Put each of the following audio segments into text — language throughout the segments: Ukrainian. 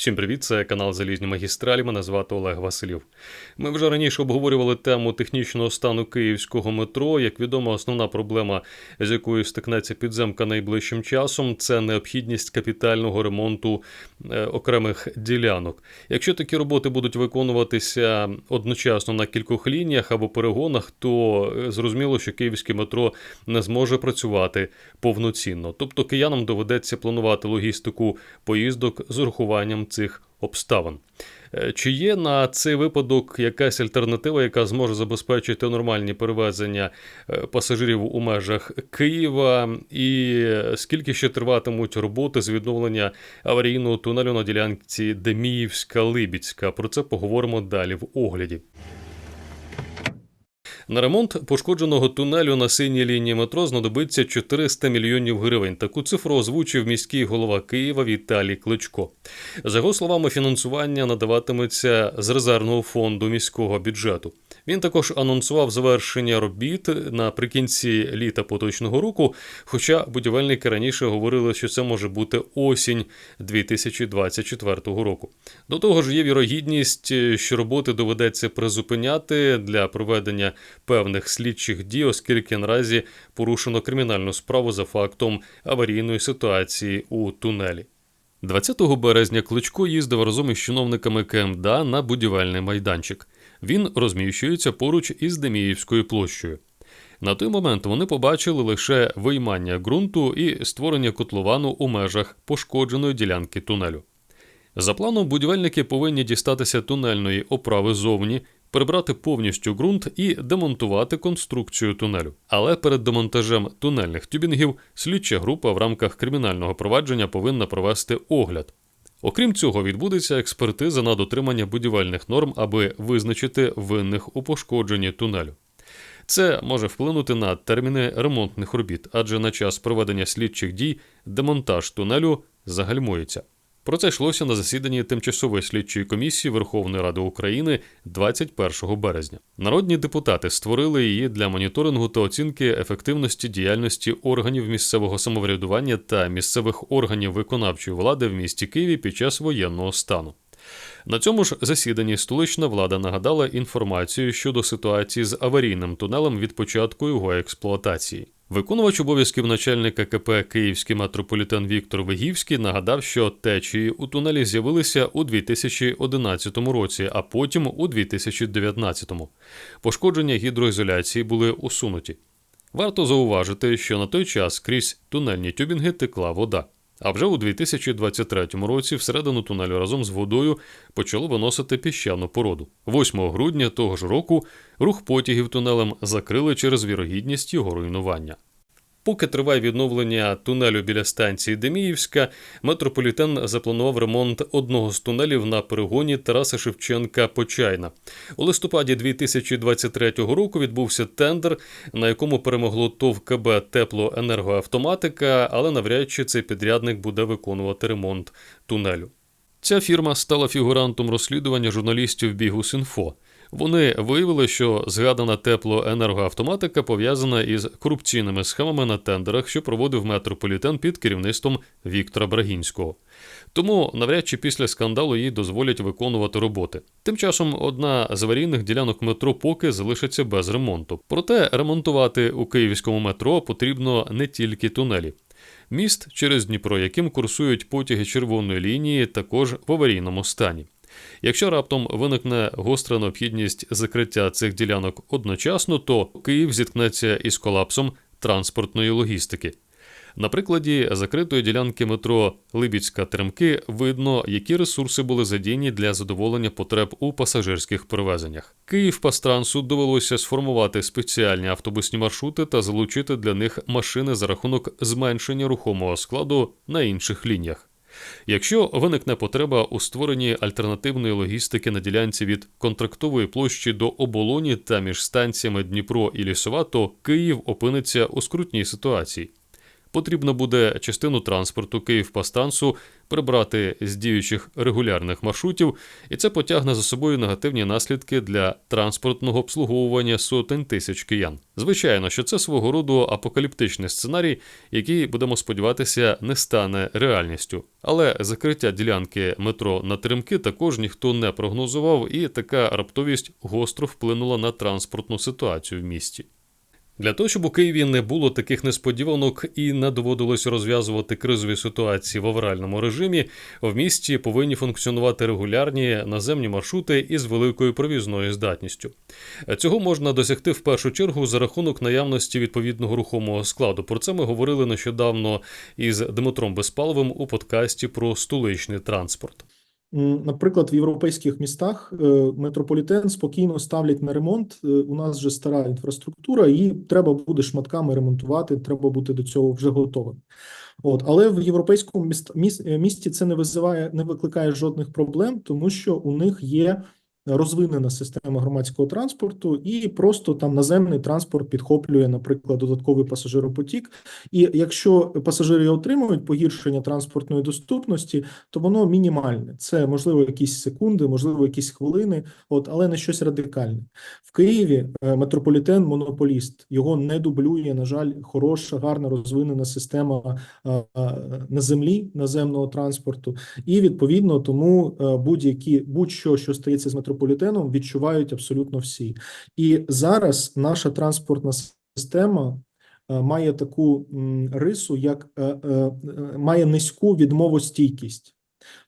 Всім привіт, це канал Залізні Магістралі. Мене звати Олег Василів. Ми вже раніше обговорювали тему технічного стану київського метро. Як відомо, основна проблема, з якою стикнеться підземка найближчим часом, це необхідність капітального ремонту е, окремих ділянок. Якщо такі роботи будуть виконуватися одночасно на кількох лініях або перегонах, то е, зрозуміло, що київське метро не зможе працювати повноцінно. Тобто киянам доведеться планувати логістику поїздок з урахуванням цих обставин. Е, Чи є на цей випадок якась альтернатива, яка зможе забезпечити нормальні перевезення е, пасажирів у межах Києва, і скільки ще триватимуть роботи з відновлення аварійного тунелю на ділянці Деміївська-Либіцька? Про це поговоримо далі в огляді. На ремонт пошкодженого тунелю на синій лінії метро знадобиться 400 мільйонів гривень. Таку цифру озвучив міський голова Києва Віталій Кличко. За його словами, фінансування надаватиметься з резервного фонду міського бюджету. Він також анонсував завершення робіт наприкінці літа поточного року. Хоча будівельники раніше говорили, що це може бути осінь 2024 року. До того ж, є вірогідність, що роботи доведеться призупиняти для проведення певних слідчих дій, оскільки наразі порушено кримінальну справу за фактом аварійної ситуації у тунелі. 20 березня Кличко їздив разом із чиновниками КМДА на будівельний майданчик. Він розміщується поруч із Деміївською площею. На той момент вони побачили лише виймання ґрунту і створення котловану у межах пошкодженої ділянки тунелю. За планом, будівельники повинні дістатися тунельної оправи зовні, прибрати повністю ґрунт і демонтувати конструкцію тунелю. Але перед демонтажем тунельних тюбінгів слідча група в рамках кримінального провадження повинна провести огляд. Окрім цього, відбудеться експертиза на дотримання будівельних норм, аби визначити винних у пошкодженні тунелю. Це може вплинути на терміни ремонтних робіт, адже на час проведення слідчих дій демонтаж тунелю загальмується. Про це йшлося на засіданні тимчасової слідчої комісії Верховної Ради України 21 березня. Народні депутати створили її для моніторингу та оцінки ефективності діяльності органів місцевого самоврядування та місцевих органів виконавчої влади в місті Києві під час воєнного стану. На цьому ж засіданні столична влада нагадала інформацію щодо ситуації з аварійним тунелем від початку його експлуатації. Виконувач обов'язків начальника КП Київський метрополітен Віктор Вигівський нагадав, що течії у тунелі з'явилися у 2011 році, а потім у 2019. Пошкодження гідроізоляції були усунуті. Варто зауважити, що на той час крізь тунельні тюбінги текла вода. А вже у 2023 році всередину тунелю разом з водою почало виносити піщану породу. 8 грудня того ж року рух потягів тунелем закрили через вірогідність його руйнування. Поки триває відновлення тунелю біля станції Деміївська, метрополітен запланував ремонт одного з тунелів на перегоні Тараса Шевченка Почайна. У листопаді 2023 року відбувся тендер, на якому перемогло ТОВ КБ Теплоенергоавтоматика, але навряд чи цей підрядник буде виконувати ремонт тунелю. Ця фірма стала фігурантом розслідування журналістів Бігус.Інфо. Вони виявили, що згадана теплоенергоавтоматика пов'язана із корупційними схемами на тендерах, що проводив метрополітен під керівництвом Віктора Брагінського. Тому навряд чи після скандалу їй дозволять виконувати роботи. Тим часом одна з аварійних ділянок метро поки залишиться без ремонту. Проте ремонтувати у київському метро потрібно не тільки тунелі. Міст через Дніпро, яким курсують потяги червоної лінії, також в аварійному стані. Якщо раптом виникне гостра необхідність закриття цих ділянок одночасно, то Київ зіткнеться із колапсом транспортної логістики. На прикладі закритої ділянки метро Либіцька Теремки видно, які ресурси були задіяні для задоволення потреб у пасажирських перевезеннях. Київ Пастрансу довелося сформувати спеціальні автобусні маршрути та залучити для них машини за рахунок зменшення рухомого складу на інших лініях. Якщо виникне потреба у створенні альтернативної логістики на ділянці від контрактової площі до оболоні та між станціями Дніпро і Лісова, то Київ опиниться у скрутній ситуації. Потрібно буде частину транспорту Київ-Пастансу прибрати з діючих регулярних маршрутів, і це потягне за собою негативні наслідки для транспортного обслуговування сотень тисяч киян. Звичайно, що це свого роду апокаліптичний сценарій, який будемо сподіватися не стане реальністю. Але закриття ділянки метро на тримки також ніхто не прогнозував, і така раптовість гостро вплинула на транспортну ситуацію в місті. Для того, щоб у Києві не було таких несподіванок і не доводилось розв'язувати кризові ситуації в авральному режимі, в місті повинні функціонувати регулярні наземні маршрути із великою провізною здатністю. Цього можна досягти в першу чергу за рахунок наявності відповідного рухомого складу. Про це ми говорили нещодавно із Дмитром Безпаловим у подкасті про столичний транспорт. Наприклад, в європейських містах е, метрополітен спокійно ставлять на ремонт. Е, У нас вже стара інфраструктура, її треба буде шматками ремонтувати. Треба бути до цього вже готовим. От, але в європейському міст, міс- е, місті це не визиває, не викликає жодних проблем, тому що у них є розвинена система громадського транспорту, і просто там наземний транспорт підхоплює, наприклад, додатковий пасажиропотік. І якщо пасажири отримують погіршення транспортної доступності, то воно мінімальне. Це можливо якісь секунди, можливо, якісь хвилини, от, але не щось радикальне. В Києві е, метрополітен монополіст. Його не дублює, на жаль, хороша, гарна розвинена система е, е, на землі наземного транспорту. І відповідно тому будь-які будь-що, що стається з метрополітеном, відчувають абсолютно всі. І зараз наша транспортна система е, має таку рису, як е, е, має низьку відмовостійкість.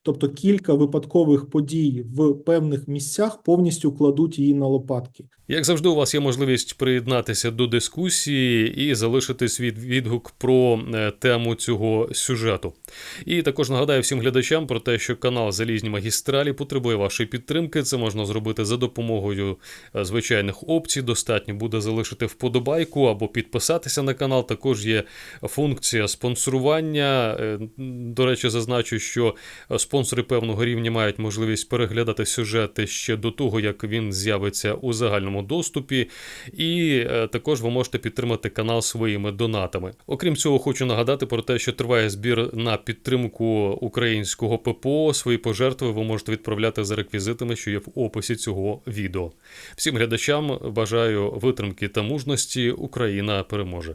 Тобто кілька випадкових подій в певних місцях повністю кладуть її на лопатки. Як завжди, у вас є можливість приєднатися до дискусії і залишити свій відгук про е, тему цього сюжету. І також нагадаю всім глядачам про те, що канал Залізні магістралі потребує вашої підтримки. Це можна зробити за допомогою е, звичайних опцій. Достатньо буде залишити вподобайку або підписатися на канал. Також є функція спонсорування. Е, До речі, зазначу, що спонсори певного рівня мають можливість переглядати сюжети ще до того, як він з'явиться у загальному доступі. І е, також ви можете підтримати канал своїми донатами. Окрім цього, хочу нагадати про те, що триває збір на підтримку українського ППО. Свої пожертви ви можете відправляти за реквізитами, що є в описі цього відео. Всім глядачам бажаю витримки та мужності. Україна переможе.